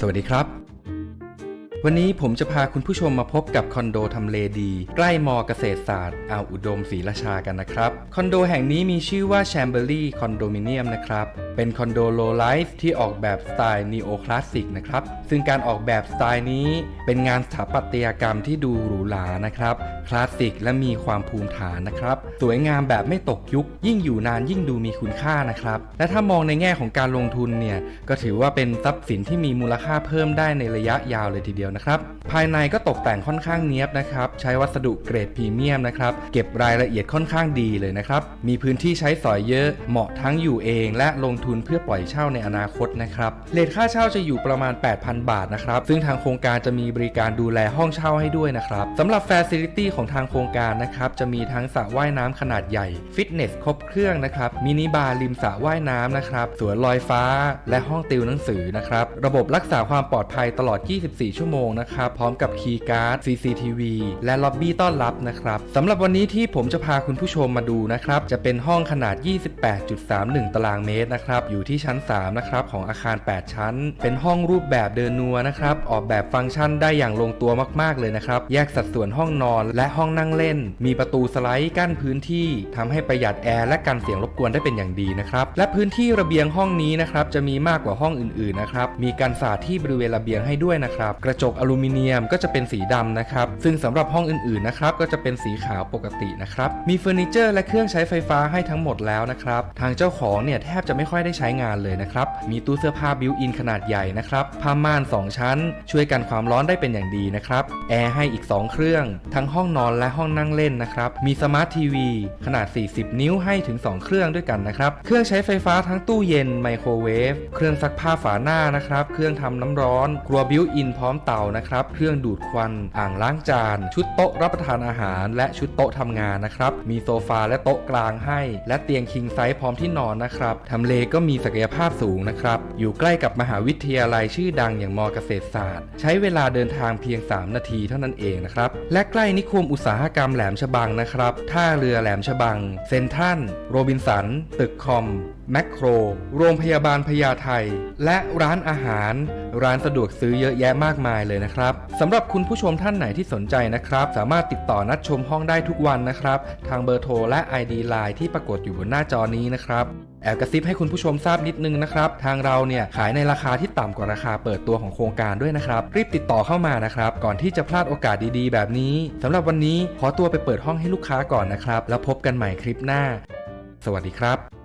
สวัสดีครับ วันนี้ผมจะพาคุณผู้ชมมาพบกับคอนโดทำเลดี ใกล้มอเกษตรศาสตร์อ่าวอุดมศรีราชากันนะครับ คอนโดแห่งนี้มีชื่อว่าแชมเบอรี่คอนโดมิเนียมนะครับ เป็นคอนโดโลไลฟ์ที่ออกแบบสไตล์นีโอคลาสสิกนะครับ ซึ่งการออกแบบสไตล์นี้เป็นงานสถาปัตยกรรมที่ดูหรูหรานะครับ คลาสสิกและมีความภูมิฐานนะครับ สวยงามแบบไม่ตกยุค ยิ่งอยู่นานยิ่งดูมีคุณค่านะครับ และถ้ามองในแง่ของการลงทุนเนี่ยก็ถือว่าเป็นทรัพย์สินที่มีมูลค่าเพิ่มได้ในระยะยาวเลยทีเดียวนะครับ ภายในก็ตกแต่งค่อนข้างเนียบนะครับ ใช้วัสดุเกรดพรีเมียมนะครับ เก็บรายละเอียดค่อนข้างดีเลยนะครับ มีพื้นที่ใช้สอยเยอะ เหมาะทั้งอยู่เองและลงทุนเพื่อปล่อยเช่าในอนาคตนะครับ เลทค่าเช่าจะอยู่ประมาณ 8,000 บาทนะครับ ซึ่งทางโครงการจะมีบริการดูแลห้องเช่าให้ด้วยนะครับสำหรับ f a ซิลิตี้ของทางโครงการนะครับ จะมีทั้งสระว่ายน้ำขนาดใหญ่ ฟิตเนสครบเครื่องนะครับ มินิบาร์ริมสระว่ายน้ำนะครับ สวนลอยฟ้า และห้องติวหนังสือนะครับ ระบบรักษาความปลอดภัยตลอด 24 ชั่วโมงนะครับพร้อมกับคีย์การ์ด CCTV และล็อบบี้ต้อนรับนะครับสำหรับวันนี้ที่ผมจะพาคุณผู้ชมมาดูนะครับจะเป็นห้องขนาด 28.31 ตารางเมตรนะครับอยู่ที่ชั้น 3 นะครับของอาคาร 8 ชั้น เป็นห้องรูปแบบเดินนัวนะครับออกแบบฟังก์ชันได้อย่างลงตัวมาก ๆ เลยนะครับ แยกสัดส่วนห้องนอนและห้องนั่งเล่น มีประตูสไลด์กั้นพื้นที่ทำให้ประหยัดแอร์และกันเสียงรบกวนได้เป็นอย่างดีนะครับและพื้นที่ระเบียงห้องนี้นะครับจะมีมากกว่าห้องอื่นๆนะครับมีการสาดที่บริเวณระเบียงให้ด้วยนะครับกระจกกอลูมิเนียมก็จะเป็นสีดำนะครับ ซึ่งสำหรับห้องอื่นๆนะครับก็จะเป็นสีขาวปกตินะครับ มีเฟอร์นิเจอร์และเครื่องใช้ไฟฟ้าให้ทั้งหมดแล้วนะครับ ทางเจ้าของเนี่ยแทบจะไม่ค่อยได้ใช้งานเลยนะครับ มีตู้เสื้อผ้าบิวอินขนาดใหญ่นะครับ ผ้าม่าน 2 ชั้น ช่วยกันความร้อนได้เป็นอย่างดีนะครับ แอร์ให้อีก 2 เครื่อง ทั้งห้องนอนและห้องนั่งเล่นนะครับ มีสมาร์ททีวีขนาด 40 นิ้วให้ถึง 2 เครื่องด้วยกันนะครับ เครื่องใช้ไฟฟ้าทั้งตู้เย็นไมโครเวฟ เครื่องซักผ้าฝาหน้านะครับ เครื่องทำน้ำร้อน ครัวบิวอินพร้อมเตานะครับ เครื่องดูดควัน อ่างล้างจาน ชุดโต๊ะรับประทานอาหาร และชุดโต๊ะทำงานนะครับ มีโซฟาและโต๊ะกลางให้ และเตียงคิงไซส์พร้อมที่นอนนะครับ ทำเลก็มีศักยภาพสูงนะครับ อยู่ใกล้กับมหาวิทยาลัยชื่อดังอย่างมอเกษตรศาสตร์ ใช้เวลาเดินทางเพียง 3 นาทีเท่านั้นเองนะครับ และใกล้นิคมอุตสาหกรรมแหลมฉบังนะครับ ท่าเรือแหลมฉบัง เซนทันโรบินสัน ตึกคอม แมคโคร โรงพยาบาลพญาไทและร้านอาหาร ร้านสะดวกซื้อเยอะแยะมากมายเลยนะครับสำหรับคุณผู้ชมท่านไหนที่สนใจนะครับ สามารถติดต่อนัดชมห้องได้ทุกวันนะครับ ทางเบอร์โทรและ ID Line ที่ปรากฏอยู่บนหน้าจอนี้นะครับแอบกระซิบให้คุณผู้ชมทราบนิดนึงนะครับ ทางเราเนี่ยขายในราคาที่ต่ำกว่าราคาเปิดตัวของโครงการด้วยนะครับ รีบติดต่อเข้ามานะครับ ก่อนที่จะพลาดโอกาสดีๆ แบบนี้สำหรับวันนี้ขอตัวไปเปิดห้องให้ลูกค้าก่อนนะครับ แล้วพบกันใหม่คลิปหน้า สวัสดีครับ